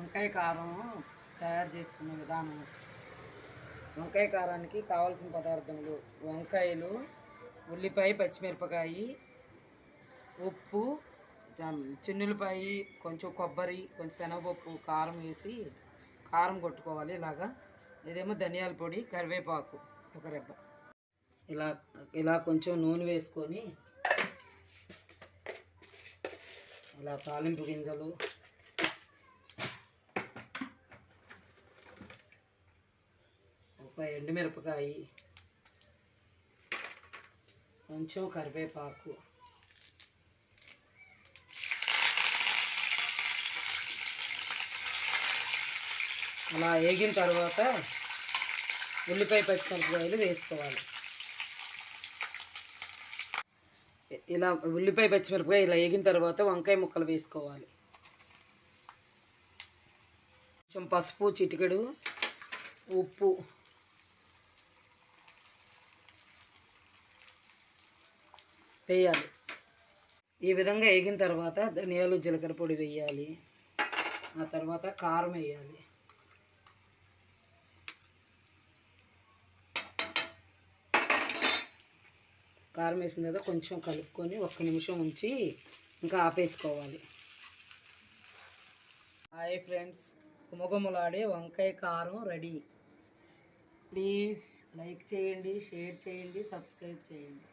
వంకాయ కారం తయారు చేసుకునే విధానం. వంకాయ కారానికి కావాల్సిన పదార్థములు వంకాయలు ఉల్లిపాయ పచ్చిమిరపకాయ ఉప్పు చిన్నులపాయ కొంచెం కొబ్బరి కొంచెం శనగపప్పు కారం వేసి కారం కొట్టుకోవాలి ఇలాగా. ఇదేమో ధనియాల పొడి కరివేపాకు ఒక రెబ్బ. ఇలా ఇలా కొంచెం నూనె వేసుకొని ఇలా తాలింపు గింజలు ఒక ఎండుమిరపకాయ కొంచెం కరివేపాకు. అలా వేగిన తర్వాత ఉల్లిపాయ పచ్చిమిరపకాయలు వేసుకోవాలి. ఇలా ఉల్లిపాయ పచ్చిమిరపకాయ ఇలా వేగిన తర్వాత వంకాయ ముక్కలు వేసుకోవాలి. కొంచెం పసుపు చిటికెడు ఉప్పు వేయాలి. ఈ విధంగా వేగిన తర్వాత ధనియాలు జీలకర్ర పొడి వేయాలి. ఆ తర్వాత కారం వేయాలి. కారం వేసిన తర్వాత కొంచెం కలుపుకొని ఒక్క నిమిషం ఉంచి ఇంకా ఆపేసుకోవాలి. హాయ్ ఫ్రెండ్స్ గుమగుమలాడే వంకాయ కారం రెడీ. ప్లీజ్ లైక్ చేయండి షేర్ చేయండి సబ్స్క్రైబ్ చేయండి.